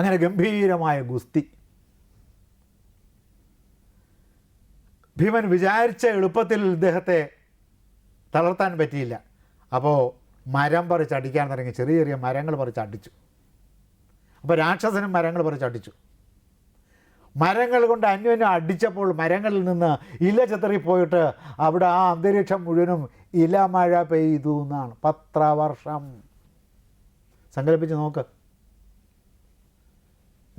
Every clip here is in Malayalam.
അങ്ങനെ ഗംഭീരമായ ഗുസ്തി. ഭീമൻ വിചാരിച്ച എളുപ്പത്തിൽ ഇദ്ദേഹത്തെ തളർത്താൻ പറ്റിയില്ല. അപ്പോൾ മരം പറിച്ചടിക്കാൻ തുടങ്ങി. ചെറിയ ചെറിയ മരങ്ങൾ പറിച്ചടിച്ചു അപ്പോൾ രാക്ഷസനും മരങ്ങൾ പറിച്ചടിച്ചു മരങ്ങൾ കൊണ്ട് അന്യോന്യം അടിച്ചപ്പോൾ മരങ്ങളിൽ നിന്ന് ഇല ചെത്തറിപ്പോയിട്ട് അവിടെ ആ അന്തരീക്ഷം മുഴുവനും ഇല മഴ പെയ്തു എന്നാണ്. പത്രവർഷം സങ്കല്പിച്ച് നോക്ക്.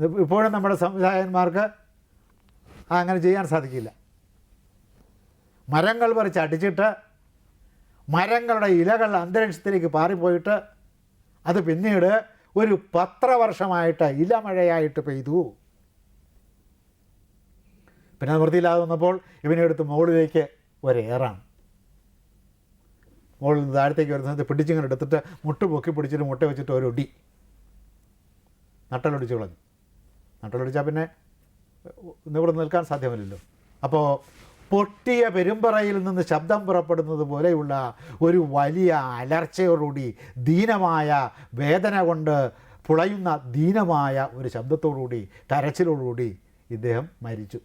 ഇപ്പോഴും നമ്മുടെ സംവിധായകന്മാർക്ക് അങ്ങനെ ചെയ്യാൻ സാധിക്കില്ല. മരങ്ങൾ പറിച്ച് അടിച്ചിട്ട് മരങ്ങളുടെ ഇലകൾ അന്തരീക്ഷത്തിലേക്ക് പാറിപ്പോയിട്ട് അത് പിന്നീട് ഒരു പത്രവർഷമായിട്ട് ഇലമഴയായിട്ട് പെയ്തു. പിന്നെ നിവൃത്തിയില്ലാതെ വന്നപ്പോൾ ഇവനെ എടുത്ത് മുകളിലേക്ക് ഒരേറാണ് മുകളിൽ നിന്ന് താഴത്തേക്ക് വരുന്ന സമയത്ത് പിടിച്ചിങ്ങനെ എടുത്തിട്ട് മുട്ട് പൊക്കി പിടിച്ചിട്ട് മുട്ട വെച്ചിട്ട് ഒരു ഒടി. നട്ടലൊടിച്ച് കളഞ്ഞു. നട്ടലൊടിച്ചാൽ പിന്നെ ഇവിടെ നിൽക്കാൻ സാധ്യമല്ലല്ലോ. അപ്പോൾ പൊട്ടിയ പെരുമ്പറയിൽ നിന്ന് ശബ്ദം പുറപ്പെടുന്നത് പോലെയുള്ള ഒരു വലിയ അലർച്ചയോടുകൂടി ദീനമായ വേദന കൊണ്ട് പുളയുന്ന ദീനമായ ഒരു ശബ്ദത്തോടുകൂടി കരച്ചിലോടുകൂടി ഇദ്ദേഹം മരിച്ചു.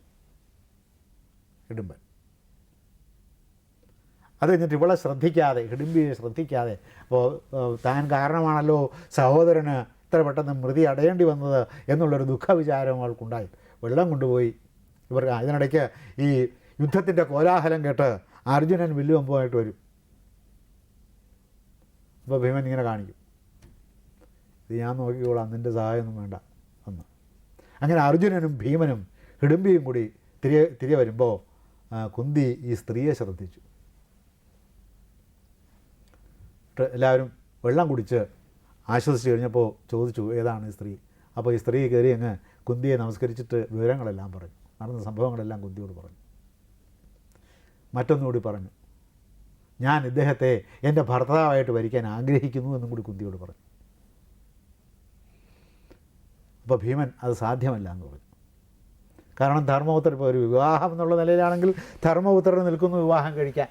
ഇടുമ്പൻ. അത് കഴിഞ്ഞിട്ട് ഇവളെ ശ്രദ്ധിക്കാതെ ഹിഡിമ്പിയെ ശ്രദ്ധിക്കാതെ അപ്പോൾ താൻ കാരണമാണല്ലോ സഹോദരന് ഇത്ര പെട്ടെന്ന് മൃതി അടയേണ്ടി വന്നത് എന്നുള്ളൊരു ദുഃഖവിചാരം അവൾക്കുണ്ടായി വെള്ളം കൊണ്ടുപോയി. ഇവർ അതിനിടയ്ക്ക് ഈ യുദ്ധത്തിന്റെ കോലാഹലം കേട്ട് അർജുനൻ വില്ലുവമ്പുമായിട്ട് വരും. അപ്പോൾ ഭീമൻ ഇങ്ങനെ കാണിക്കും. ഇത് ഞാൻ നോക്കിക്കോളാം നിന്റെ സഹായമൊന്നും വേണ്ട എന്ന്. അങ്ങനെ അർജുനനും ഭീമനും ഹിടുമ്പിയും കൂടി തിരികെ തിരികെ വരുമ്പോൾ കുന്തി ഈ സ്ത്രീയെ ശ്രദ്ധിച്ചു. എല്ലാവരും വെള്ളം കുടിച്ച് ആശ്വസിച്ച് കഴിഞ്ഞപ്പോൾ ചോദിച്ചു ഏതാണ് ഈ സ്ത്രീ? അപ്പോൾ ഈ സ്ത്രീ കയറി അങ്ങ് കുന്തിയെ നമസ്കരിച്ചിട്ട് വിവരങ്ങളെല്ലാം പറഞ്ഞു. നടന്ന സംഭവങ്ങളെല്ലാം കുന്തിയോട് പറഞ്ഞു. മറ്റൊന്നുകൂടി പറഞ്ഞു. ഞാൻ ഇദ്ദേഹത്തെ എന്റെ ഭർത്താവായിട്ട് വരിക്കാൻ ആഗ്രഹിക്കുന്നു എന്നും കൂടി കുന്തിയോട് പറഞ്ഞു. അപ്പോൾ ഭീമൻ അത് സാധ്യമല്ല എന്ന് പറഞ്ഞു. കാരണം ധർമ്മപുത്രൻ ഇപ്പോൾ ഒരു വിവാഹം എന്നുള്ള നിലയിലാണെങ്കിൽ ധർമ്മപുത്രന് നിൽക്കുന്നു വിവാഹം കഴിക്കാൻ.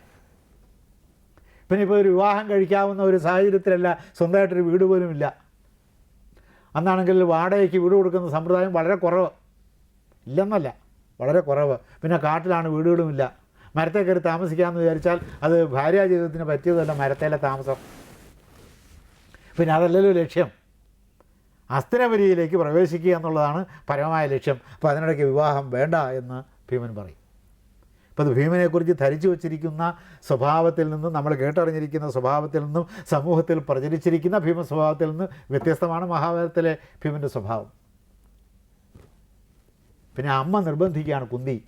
പിന്നെ ഇപ്പോൾ ഒരു വിവാഹം കഴിക്കാവുന്ന ഒരു സാഹചര്യത്തിലല്ല സ്വന്തമായിട്ടൊരു വീട് പോലും ഇല്ല. അന്നാണെങ്കിൽ വാടകയ്ക്ക് വീട് കൊടുക്കുന്ന സമ്പ്രദായം വളരെ കുറവ്. ഇല്ലെന്നല്ല വളരെ കുറവ്. പിന്നെ കാട്ടിലാണ് വീടുകളുമില്ല മരത്തെ കയറി താമസിക്കാമെന്ന് വിചാരിച്ചാൽ അത് ഭാര്യാ ജീവിതത്തിന് പറ്റിയതല്ല മരത്തേലെ താമസം. പിന്നെ അതല്ലല്ലോ ലക്ഷ്യം. അസ്ഥിരപരിയിലേക്ക് പ്രവേശിക്കുക എന്നുള്ളതാണ് പരമമായ ലക്ഷ്യം. അപ്പോൾ അതിനിടയ്ക്ക് വിവാഹം വേണ്ട എന്ന് ഭീമൻ പറയും. അപ്പോൾ അത് ഭീമനെക്കുറിച്ച് ധരിച്ചു വച്ചിരിക്കുന്ന സ്വഭാവത്തിൽ നിന്നും നമ്മൾ കേട്ടറിഞ്ഞിരിക്കുന്ന സ്വഭാവത്തിൽ നിന്നും സമൂഹത്തിൽ പ്രചരിച്ചിരിക്കുന്ന ഭീമ സ്വഭാവത്തിൽ നിന്ന് വ്യത്യസ്തമാണ് മഹാഭാരതത്തിലെ ഭീമന്റെ സ്വഭാവം. പിന്നെ അമ്മ നിർബന്ധിക്കുകയാണ് കുന്തി.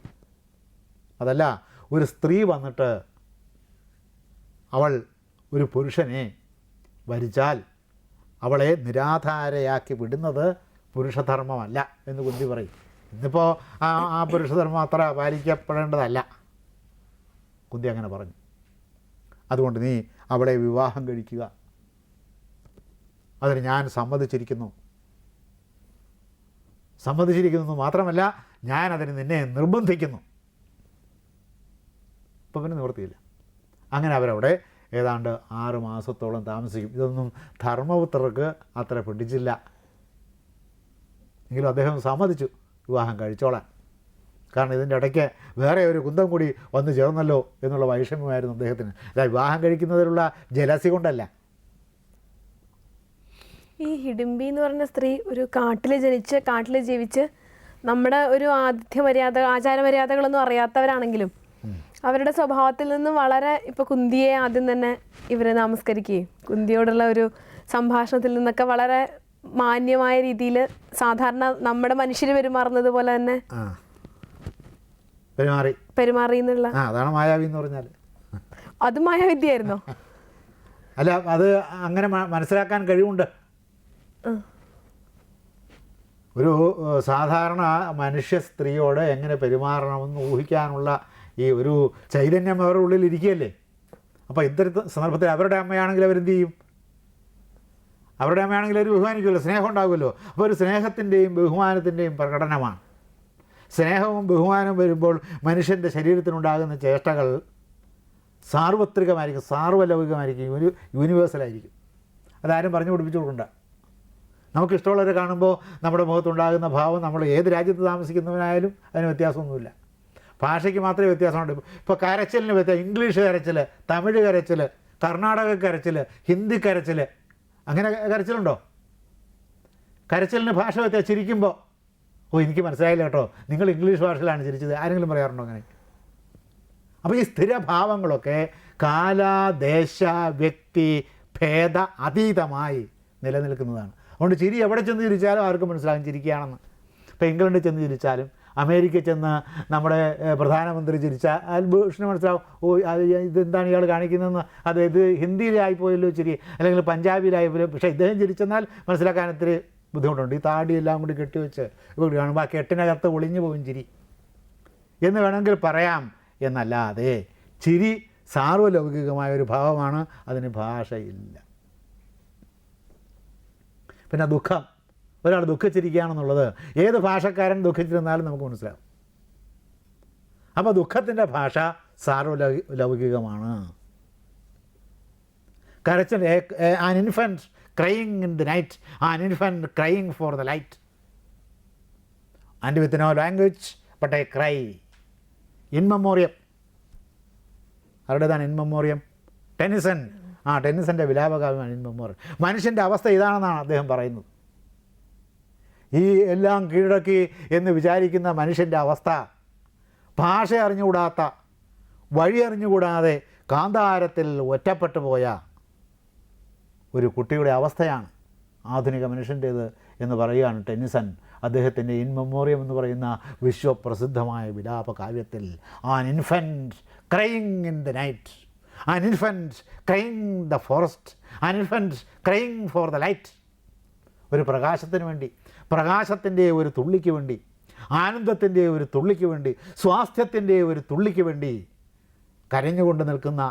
അതല്ല ഒരു സ്ത്രീ വന്നിട്ട് അവൾ ഒരു പുരുഷനെ വരിച്ചാൽ അവളെ നിരാധാരയാക്കി വിടുന്നത് പുരുഷധർമ്മമല്ല എന്ന് കുന്തി പറയും. ഇന്നിപ്പോൾ ആ ആ പുരുഷധർമ്മം അത്ര പാലിക്കപ്പെടേണ്ടതല്ല. കുന്തി അങ്ങനെ പറഞ്ഞു. അതുകൊണ്ട് നീ അവളെ വിവാഹം കഴിക്കുക. അതിന് ഞാൻ സമ്മതിച്ചിരിക്കുന്നു. സമ്മതിച്ചിരിക്കുന്നു മാത്രമല്ല ഞാൻ അതിന് നിന്നെ നിർബന്ധിക്കുന്നു. ഇപ്പം പിന്നെ നിവൃത്തിയില്ല. അങ്ങനെ അവരവിടെ ഏതാണ്ട് ആറ് മാസത്തോളം താമസിക്കും. ഇതൊന്നും ധർമ്മപുത്രർക്ക് അത്ര പിടിച്ചില്ല. എങ്കിലും അദ്ദേഹം സമ്മതിച്ചു വിവാഹം കഴിച്ചോളാൻ. കാരണം ഇതിന്റെ ഇടയ്ക്ക് വേറെ ഒരു കുന്തം കൂടി വന്നു ചേർന്നല്ലോ എന്നുള്ള വൈഷമ്യമായിരുന്നു അദ്ദേഹത്തിന്. അതായത് വിവാഹം കഴിക്കുന്നതിലുള്ള ജലസി കൊണ്ടല്ല. ഈ ഹിഡിംബി എന്ന് പറഞ്ഞ സ്ത്രീ ഒരു കാട്ടിൽ ജനിച്ച് കാട്ടിൽ ജീവിച്ച് നമ്മുടെ ഒരു ആതിഥ്യ മര്യാദ ആചാര മര്യാദകളൊന്നും അറിയാത്തവരാണെങ്കിലും അവരുടെ സ്വഭാവത്തിൽ നിന്നും വളരെ ഇപ്പൊ കുന്തിയെ ആദ്യം തന്നെ ഇവരെ നമസ്കരിക്കുകയും കുന്തിയോടുള്ള ഒരു സംഭാഷണത്തിൽ നിന്നൊക്കെ വളരെ മാന്യമായ രീതിയിൽ സാധാരണ നമ്മുടെ മനുഷ്യർ പെരുമാറുന്നത് പോലെ തന്നെ പെരുമാറി. പെരുമാറി എന്നുള്ള ആ അതാണ് മായാവി എന്ന് പറഞ്ഞാൽ അത് മായാവിദ്യയായിരുന്നോ? അല്ല അത് അങ്ങനെ മനസ്സിലാക്കാൻ കഴിവുണ്ട്. ഒരു സാധാരണ മനുഷ്യ സ്ത്രീയോട് എങ്ങനെ പെരുമാറണമെന്ന് ഊഹിക്കാനുള്ള ഈ ഒരു ചൈതന്യം അവരുടെ ഉള്ളിൽ ഇരിക്കുകയല്ലേ? അപ്പോൾ ഇത്തരത്തെ സന്ദർഭത്തിൽ അവരുടെ അമ്മയാണെങ്കിൽ അവരെന്ത് ചെയ്യും? അവരുടെ അമ്മയാണെങ്കിൽ അവർ ബഹുമാനിക്കുമല്ലോ സ്നേഹം ഉണ്ടാകുമല്ലോ. അപ്പോൾ ഒരു സ്നേഹത്തിന്റെയും ബഹുമാനത്തിന്റെയും പ്രകടനമാണ്. സ്നേഹവും ബഹുമാനവും വരുമ്പോൾ മനുഷ്യന്റെ ശരീരത്തിനുണ്ടാകുന്ന ചേഷ്ടകൾ സാർവത്രികമായിരിക്കും സാർവലൗകികമായിരിക്കും ഒരു യൂണിവേഴ്സലായിരിക്കും. അതാരും പറഞ്ഞു പിടിപ്പിച്ചു കൊടുക്കണ്ട. നമുക്കിഷ്ടമുള്ളവരെ കാണുമ്പോൾ നമ്മുടെ മുഖത്തുണ്ടാകുന്ന ഭാവം നമ്മൾ ഏത് രാജ്യത്ത് താമസിക്കുന്നവനായാലും അതിന് വ്യത്യാസമൊന്നുമില്ല. ഭാഷയ്ക്ക് മാത്രമേ വ്യത്യാസമുണ്ട്. ഇപ്പോൾ കരച്ചിലിന് വ്യത്യാസം ഇംഗ്ലീഷ് കരച്ചിൽ തമിഴ് കരച്ചിൽ കർണാടക കരച്ചിൽ ഹിന്ദി കരച്ചിൽ അങ്ങനെ കരച്ചിലുണ്ടോ? കരച്ചിലിന് ഭാഷ വ്യത്യാസം ചിരിക്കുമ്പോൾ ഓ എനിക്ക് മനസ്സിലായില്ല കേട്ടോ. നിങ്ങൾ ഇംഗ്ലീഷ് ഭാഷയിലാണ് ചിരിച്ചത് ആരെങ്കിലും പറയാറുണ്ടോ അങ്ങനെ? അപ്പോൾ ഈ സ്ഥിരഭാവങ്ങളൊക്കെ കാല ദേശ വ്യക്തി ഭേദ അതീതമായി നിലനിൽക്കുന്നതാണ്. അതുകൊണ്ട് ചിരി എവിടെ ചെന്ന് ചിരിച്ചാലും ആർക്കും മനസ്സിലാകും ചിരിക്കുകയാണെന്ന്. ഇപ്പോൾ ഇംഗ്ലണ്ടിൽ ചെന്ന് ചിരിച്ചാലും അമേരിക്കയിൽ ചെന്ന് നമ്മുടെ പ്രധാനമന്ത്രി ചിരിച്ചാൽ ബുഷിന് മനസ്സിലാവും. ഓ ഇതെന്താണ് ഇയാൾ കാണിക്കുന്നതെന്ന്? അത് ഇത് ഹിന്ദിയിലായിപ്പോയല്ലോ ചിരി. അല്ലെങ്കിൽ പഞ്ചാബിലായി പോലും പക്ഷേ ഇദ്ദേഹം ചിരിച്ചെന്നാൽ മനസ്സിലാക്കാൻ ഇത്തിരി ബുദ്ധിമുട്ടുണ്ട്. ഈ താടി എല്ലാം കൂടി കെട്ടിവെച്ച് ഇവിടെ കാണുമ്പോൾ ആ കെട്ടിനകത്ത് ഒളിഞ്ഞു പോകും ചിരി. എന്ന് വേണമെങ്കിൽ പറയാം. എന്നല്ലാതെ ചിരി സാർവലൗകികമായ ഒരു ഭാവമാണ്. അതിന് ഭാഷയില്ല. പിന്നെ ദുഃഖം. ഒരാൾ ദുഃഖിച്ചിരിക്കുകയാണെന്നുള്ളത് ഏത് ഭാഷക്കാരൻ ദുഃഖിച്ചിരുന്നാലും നമുക്ക് മനസ്സിലാവും. അപ്പോൾ ദുഃഖത്തിന്റെ ഭാഷ സാർവലൗ ലൗകികമാണ് കരച്ചിൽ an infant crying in the night an infant crying for the light and with no language but I cry In Memoriam ആരുടേതാണ് ഇൻ മെമ്മോറിയം ടെന്നിസൺ ആ ടെന്നിസന്റെ വിലാപകാവ്യമാണ് ഇൻ മെമ്മോറിയം മനുഷ്യന്റെ അവസ്ഥ ഇതാണെന്നാണ് അദ്ദേഹം പറയുന്നത്. ഈ എല്ലാം കീഴടക്കി എന്ന് വിചാരിക്കുന്ന മനുഷ്യന്റെ അവസ്ഥ ഭാഷ അറിഞ്ഞുകൂടാത്ത വഴി അറിഞ്ഞുകൂടാതെ കാന്താരത്തിൽ ഒറ്റപ്പെട്ടു പോയ ഒരു കുട്ടിയുടെ അവസ്ഥയാണ് ആധുനിക മനുഷ്യന്റേത് എന്ന് പറയുകയാണ് ടെന്നിസൺ അദ്ദേഹത്തിന്റെ ഇൻ മെമ്മോറിയം എന്ന് പറയുന്ന വിശ്വപ്രസിദ്ധമായ വിലാപ കാവ്യത്തിൽ an infant crying in the night an infant crying the forest an infant crying for the light ഒരു പ്രകാശത്തിന് വേണ്ടി പ്രകാശത്തിന്റെ ഒരു തുള്ളിക്ക് വേണ്ടി ആനന്ദത്തിന്റെ ഒരു തുള്ളിക്ക് വേണ്ടി സ്വാസ്ഥ്യത്തിന്റെ ഒരു തുള്ളിക്ക് വേണ്ടി കരഞ്ഞുകൊണ്ട് നിൽക്കുന്ന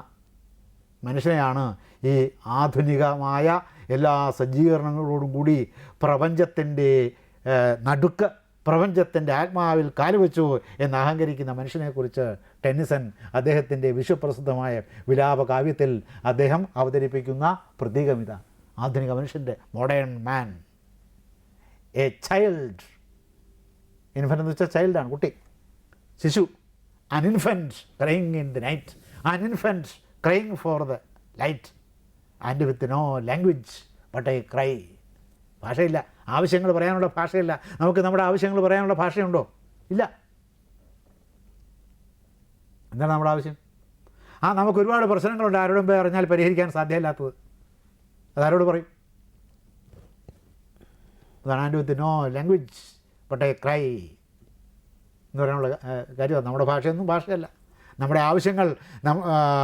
മനുഷ്യനെയാണ് ഈ ആധുനികമായ എല്ലാ സജ്ജീകരണങ്ങളോടും കൂടി പ്രപഞ്ചത്തിന്റെ നടുക്ക് പ്രപഞ്ചത്തിന്റെ ആത്മാവിൽ കാലുവെച്ചു എന്ന് അഹങ്കരിക്കുന്ന മനുഷ്യനെക്കുറിച്ച് ടെന്നിസൺ അദ്ദേഹത്തിന്റെ വിശ്വപ്രസിദ്ധമായ വിലാപ കാവ്യത്തിൽ അദ്ദേഹം അവതരിപ്പിക്കുന്ന പ്രതീകമിത ആധുനിക മനുഷ്യന്റെ modern man a child infant എന്ന് വെച്ചാൽ ചൈൽഡാണ് കുട്ടി. ശിശു. An infant crying in the night an infant crying for the light and with no language but I cry ഭാഷയില്ല. ആവശ്യങ്ങൾ പറയാനുള്ള ഭാഷയില്ല. നമുക്ക് നമ്മുടെ ആവശ്യങ്ങൾ പറയാനുള്ള ഭാഷയുണ്ടോ? ഇല്ല. എന്താണ് നമ്മുടെ ആവശ്യം? ആ നമുക്ക് ഒരുപാട് പ്രശ്നങ്ങളുണ്ട്. ആരോടും പോയി അറിഞ്ഞാൽ പരിഹരിക്കാൻ സാധ്യമല്ലാത്തത് അതാരോട് പറയും? അതാണ് and with no language but I cry എന്ന് പറയാനുള്ള കാര്യമാണ് നമ്മുടെ ഭാഷയൊന്നും ഭാഷയല്ല. നമ്മുടെ ആവശ്യങ്ങൾ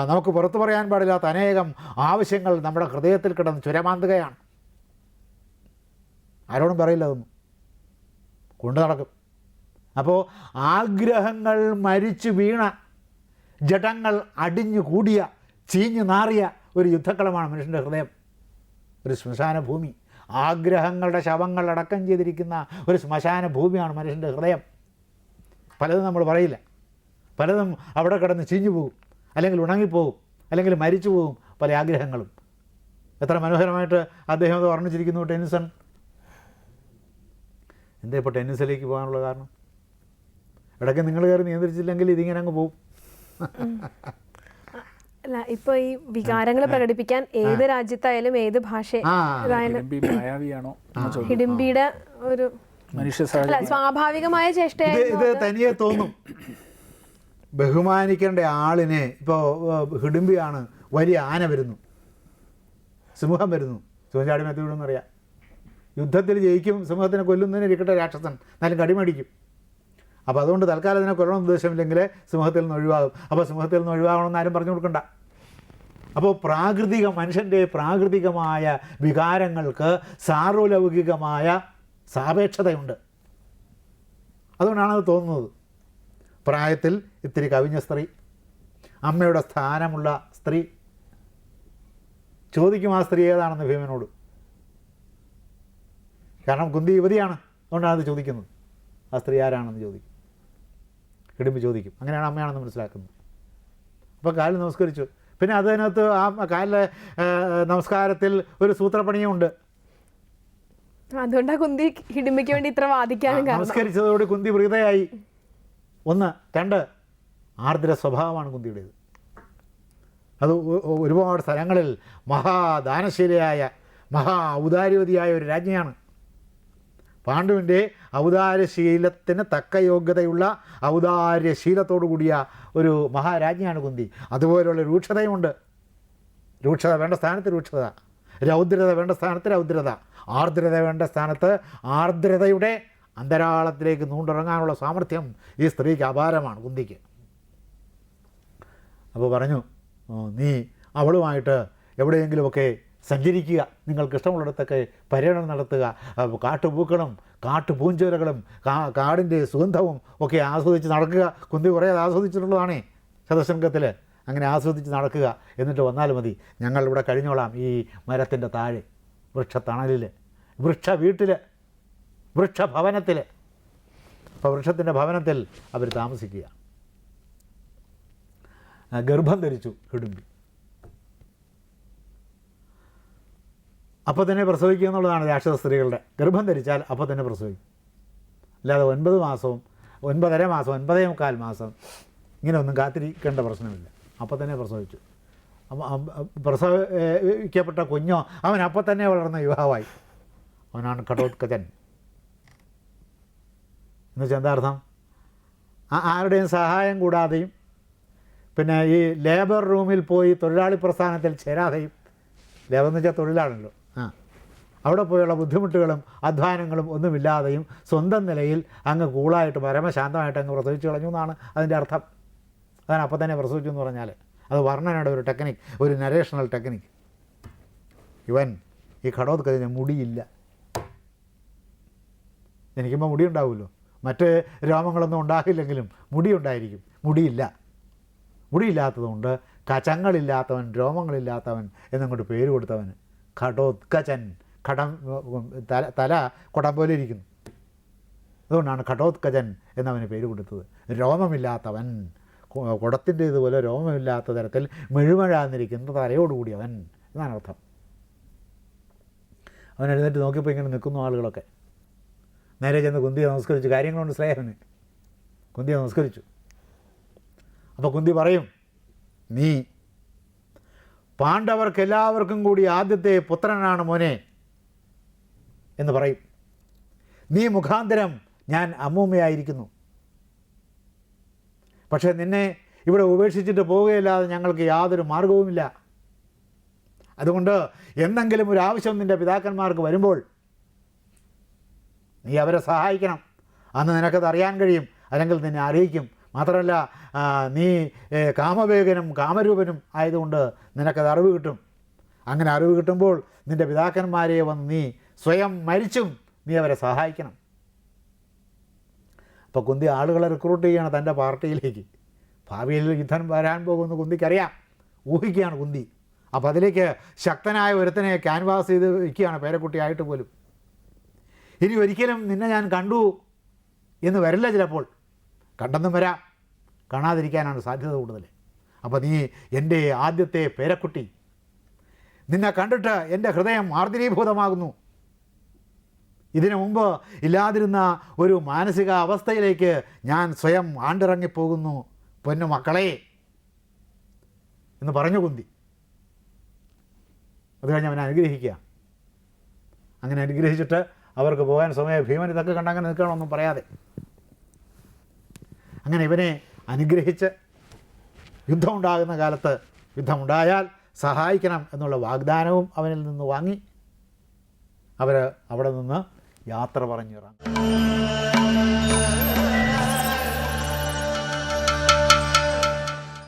നമുക്ക് പുറത്തു പറയാൻ പാടില്ലാത്ത അനേകം ആവശ്യങ്ങൾ നമ്മുടെ ഹൃദയത്തിൽ കിടന്ന് ചുരമാന്തുകയാണ്. ആരോടും പറയില്ല അതൊന്നും. കൊണ്ടു നടക്കും. അപ്പോൾ ആഗ്രഹങ്ങൾ മരിച്ചു വീണ ജഡങ്ങൾ അടിഞ്ഞു കൂടിയ ചീഞ്ഞു നാറിയ ഒരു യുദ്ധക്കളമാണ് മനുഷ്യന്റെ ഹൃദയം. ഒരു ശ്മശാന ഭൂമി ആഗ്രഹങ്ങളുടെ ശവങ്ങൾ അടക്കം ചെയ്തിരിക്കുന്ന ഒരു ശ്മശാന ഭൂമിയാണ് മനുഷ്യന്റെ ഹൃദയം. പലതും നമ്മൾ പറയില്ല. പലതും അവിടെ കിടന്ന് ചീഞ്ഞു പോകും. അല്ലെങ്കിൽ ഉണങ്ങിപ്പോകും. അല്ലെങ്കിൽ മരിച്ചു പോകും പല ആഗ്രഹങ്ങളും. എത്ര മനോഹരമായിട്ട് അദ്ദേഹം അത് വർണിച്ചിരിക്കുന്നു ടെന്നിസൺ. എന്താ ഇപ്പോൾ ടെന്നീസിലേക്ക് പോകാനുള്ള കാരണം? ഇടയ്ക്ക് നിങ്ങൾ കയറി നിയന്ത്രിച്ചില്ലെങ്കിൽ ഇതിങ്ങനെ അങ്ങ് പോകും അല്ല ഇപ്പൊ ഈ വികാരങ്ങൾ പ്രകടിപ്പിക്കാൻ ഏത് രാജ്യത്തായാലും ഏത് ഭാഷ ഹിഡിംബിയുടെ ഒരു സ്വാഭാവികമായ ചേഷ്ടയായി ഇത് തനിയെ തോന്നും. ബഹുമാനിക്കേണ്ട ആളിനെ ഇപ്പോൾ ഹിഡുംബിയാണ് വലിയ ആന വരുന്നു. സിംഹം വരുന്നു. സിംഹം ചാടി മെത്തി വിടുമെന്നറിയാം യുദ്ധത്തിൽ ജയിക്കും സിംഹത്തിനെ കൊല്ലുന്നതിന് ഇരിക്കട്ടെ രാക്ഷസൻ. എന്നാലും കടിമടിക്കും. അപ്പോൾ അതുകൊണ്ട് തൽക്കാലം ഇതിനെ കൊല്ലണം ഉദ്ദേശമില്ലെങ്കിൽ സിംഹത്തിൽ നിന്ന് ഒഴിവാകും. അപ്പോൾ സിംഹത്തിൽ നിന്ന് ഒഴിവാകണമെന്ന് ആരും പറഞ്ഞു കൊടുക്കണ്ട. അപ്പോൾ പ്രാകൃതിക മനുഷ്യന്റെ പ്രാകൃതികമായ വികാരങ്ങൾക്ക് സാർവലൗകികമായ സാപേക്ഷതയുണ്ട്. അതുകൊണ്ടാണ് അത് തോന്നുന്നത്. പ്രായത്തിൽ ഇത്തിരി കവിഞ്ഞ സ്ത്രീ. അമ്മയുടെ സ്ഥാനമുള്ള സ്ത്രീ. ചോദിക്കും ആ സ്ത്രീ ഏതാണെന്ന് ഭീമനോട്. കാരണം കുന്തി യുവതിയാണ്. അതുകൊണ്ടാണ് അത് ചോദിക്കുന്നത്. ആ സ്ത്രീ ആരാണെന്ന് ചോദിക്കും. കിടുമ്പ് ചോദിക്കും. അങ്ങനെയാണ് അമ്മയാണെന്ന് മനസ്സിലാക്കുന്നത്. അപ്പോൾ കാലിൽ നമസ്കരിച്ചു. പിന്നെ അതിനകത്ത് ആ കാലിലെ നമസ്കാരത്തിൽ ഒരു സൂത്രപ്പണിയുമുണ്ട്. അതുകൊണ്ടാ കുന്തി ഹിഡിമ്പയ്ക്ക് വേണ്ടി ഇത്ര വാദിക്കാൻ നമസ്കരിച്ചതോടെ കുന്തി പ്രീതയായി ഒന്ന് രണ്ട് ആർദ്ര സ്വഭാവമാണ് കുന്തിയുടേത്. അത് ഒരുപാട് സ്ഥലങ്ങളിൽ മഹാദാനശീലയായ മഹാ ഔദാര്യവതിയായ ഒരു രാജ്ഞിയാണ്. പാണ്ഡുവിന്റെ ഔദാര്യശീലത്തിന് തക്ക യോഗ്യതയുള്ള ഔദാര്യശീലത്തോടു കൂടിയ ഒരു മഹാരാജ്ഞിയാണ് കുന്തി. അതുപോലെയുള്ള രൂക്ഷതയുമുണ്ട്. രൂക്ഷത വേണ്ട സ്ഥാനത്ത് രൂക്ഷത. രൗദ്രത വേണ്ട സ്ഥാനത്ത് രൗദ്രത. ആർദ്രത വേണ്ട സ്ഥാനത്ത് ആർദ്രതയുടെ അന്തരാളത്തിലേക്ക് നൂണ്ടിറങ്ങാനുള്ള സാമർഥ്യം ഈ സ്ത്രീക്ക് അപാരമാണ് കുന്തിക്ക്. അപ്പോൾ പറഞ്ഞു നീ അവളുമായിട്ട് എവിടെയെങ്കിലുമൊക്കെ സഞ്ചരിക്കുക. നിങ്ങൾക്ക് ഇഷ്ടമുള്ളിടത്തൊക്കെ പര്യടനം നടത്തുക. കാട്ടുപൂക്കളും കാട്ടുപൂഞ്ചോലകളും കാ കാടിന്റെ സുഗന്ധവും ഒക്കെ ആസ്വദിച്ച് നടക്കുക. കുന്തി കുറേ ആസ്വദിച്ചിട്ടുള്ളതാണേ ശതശൃംഗത്തിൽ അങ്ങനെ ആസ്വദിച്ച് നടക്കുക. എന്നിട്ട് വന്നാൽ മതി. ഞങ്ങൾ ഇവിടെ കഴിഞ്ഞോളാം ഈ മരത്തിന്റെ താഴെ വൃക്ഷത്തണലിൽ വൃക്ഷ വീട്ടിൽ വൃക്ഷഭവനത്തിൽ. അപ്പോൾ വൃക്ഷത്തിന്റെ ഭവനത്തിൽ അവർ താമസിക്കുക. ഗർഭം ധരിച്ചു ഹിഡുമ്പി അപ്പോൾ തന്നെ പ്രസവിക്കുക എന്നുള്ളതാണ് രാക്ഷസ സ്ത്രീകളുടെ ഗർഭം ധരിച്ചാൽ അപ്പോൾ തന്നെ പ്രസവിക്കും. അല്ലാതെ ഒൻപത് മാസവും ഒൻപതര മാസം ഒൻപതേ മുക്കാൽ മാസം ഇങ്ങനെ ഒന്നും കാത്തിരിക്കേണ്ട പ്രശ്നമില്ല. അപ്പോൾ തന്നെ പ്രസവിച്ചു. അപ്പൊ, പ്രസവിക്കപ്പെട്ട കുഞ്ഞോ അവൻ അപ്പോൾ തന്നെ വളർന്ന യുവാവായി. അവനാണ് കടോത്കജൻ എന്നുവെച്ചാൽ എന്താ അർത്ഥം? ആരുടെയും സഹായം കൂടാതെയും പിന്നെ ഈ ലേബർ റൂമിൽ പോയി തൊഴിലാളി പ്രസ്ഥാനത്തിൽ ചേരാതെയും. ലേബർ എന്ന് വെച്ചാൽ തൊഴിലാണല്ലോ ആ. അവിടെ പോയുള്ള ബുദ്ധിമുട്ടുകളും അധ്വാനങ്ങളും ഒന്നുമില്ലാതെയും സ്വന്തം നിലയിൽ അങ്ങ് കൂളായിട്ട് പരമശാന്തമായിട്ട് അങ്ങ് പ്രസവിച്ചു കളഞ്ഞു എന്നാണ് അതിന്റെ അർത്ഥം. അതാണ് അപ്പം തന്നെ പ്രസവിച്ചു എന്ന് പറഞ്ഞാൽ. അത് വർണനയുടെ ഒരു ടെക്നിക് ഒരു നരേഷണൽ ടെക്നിക്. ഇവൻ ഈ ഘടോത്കതിന് മുടിയില്ല. ജനിക്കുമ്പോൾ മുടി ഉണ്ടാവുമല്ലോ മറ്റ് രോമങ്ങളൊന്നും ഉണ്ടാകില്ലെങ്കിലും മുടിയുണ്ടായിരിക്കും. മുടിയില്ല. മുടിയില്ലാത്തതുകൊണ്ട് കചങ്ങളില്ലാത്തവൻ രോമങ്ങളില്ലാത്തവൻ എന്നങ്ങോട്ട് പേര് കൊടുത്തവന് ഘടോത്കചൻ. ഘടം തല തല കുടം പോലെ ഇരിക്കുന്നു. അതുകൊണ്ടാണ് ഘടോത്കചൻ എന്നവന് പേര് കൊടുത്തത്. രോമമില്ലാത്തവൻ കുടത്തിന്റെ ഇതുപോലെ രോമമില്ലാത്ത തരത്തിൽ മെഴുമഴാന്നിരിക്കുന്ന തലയോടുകൂടിയവൻ എന്നാണ് അർത്ഥം. അവൻ എഴുന്നേറ്റ് നോക്കിയപ്പോൾ ഇങ്ങനെ നിൽക്കുന്നു ആളുകളൊക്കെ. നേരെ ചെന്ന് കുന്തിയെ നമസ്കരിച്ചു. കാര്യങ്ങളുണ്ട് സ്നേഹന്. കുന്തിയെ നമസ്കരിച്ചു. അപ്പോൾ കുന്തി പറയും നീ പാണ്ഡവർക്ക് എല്ലാവർക്കും കൂടി ആദ്യത്തെ പുത്രനാണ് മോനെ. എന്ന് പറയും. നീ മുഖാന്തരം ഞാൻ അമ്മൂമ്മയായിരിക്കുന്നു. പക്ഷേ നിന്നെ ഇവിടെ ഉപേക്ഷിച്ചിട്ട് പോവുകയല്ലാതെ ഞങ്ങൾക്ക് യാതൊരു മാർഗവുമില്ല അതുകൊണ്ട് എന്തെങ്കിലും ഒരു ആവശ്യം നിന്റെ പിതാക്കന്മാർക്ക് വരുമ്പോൾ നീ അവരെ സഹായിക്കണം. അന്ന് നിനക്കത് അറിയാൻ കഴിയും. അല്ലെങ്കിൽ നിന്നെ അറിയിക്കും. മാത്രമല്ല നീ കാമവേഗനും കാമരൂപനും ആയതുകൊണ്ട് നിനക്കത് അറിവ് കിട്ടും. അങ്ങനെ അറിവ് കിട്ടുമ്പോൾ നിന്റെ പിതാക്കന്മാരെ വന്ന് നീ സ്വയം മരിച്ചും നീ അവരെ സഹായിക്കണം. അപ്പോൾ കുന്തി ആളുകളെ റിക്രൂട്ട് ചെയ്യുകയാണ് തന്റെ പാർട്ടിയിലേക്ക്. ഭാവിയിൽ യുദ്ധം വരാൻ പോകുമെന്ന് കുന്തിക്കറിയാം. ഊഹിക്കുകയാണ് കുന്തി. അപ്പോൾ അതിലേക്ക് ശക്തനായ ഒരുത്തനെ ക്യാൻവാസ് ചെയ്ത് വയ്ക്കുകയാണ് പേരക്കുട്ടിയായിട്ട് പോലും. ഇനി ഒരിക്കലും നിന്നെ ഞാൻ കണ്ടു എന്ന് വരില്ല ചിലപ്പോൾ. കണ്ടെന്നും വരാം. കാണാതിരിക്കാനാണ് സാധ്യത കൂടുതൽ. അപ്പോൾ നീ എന്റെ ആദ്യത്തെ പേരക്കുട്ടി. നിന്നെ കണ്ടിട്ട് എന്റെ ഹൃദയം ആർദ്രീഭൂതമാകുന്നു. ഇതിനു മുമ്പ് ഇല്ലാതിരുന്ന ഒരു മാനസിക അവസ്ഥയിലേക്ക് ഞാൻ സ്വയം ആണ്ടിറങ്ങിപ്പോകുന്നു പൊന്നു മക്കളെ. എന്ന് പറഞ്ഞു കുന്തി. അത് കഴിഞ്ഞ് അവനെ അനുഗ്രഹിക്കുക. അങ്ങനെ അനുഗ്രഹിച്ചിട്ട് അവർക്ക് പോകാൻ സമയം ഭീമൻ ഇതൊക്കെ കണ്ടങ്ങനെ നിൽക്കണമെന്നും പറയാതെ. അങ്ങനെ ഇവനെ അനുഗ്രഹിച്ച് യുദ്ധമുണ്ടാകുന്ന കാലത്ത് യുദ്ധമുണ്ടായാൽ സഹായിക്കണം എന്നുള്ള വാഗ്ദാനവും അവനിൽ നിന്ന് വാങ്ങി. അവർ അവിടെ നിന്ന് യാത്ര പറഞ്ഞിറങ്ങി.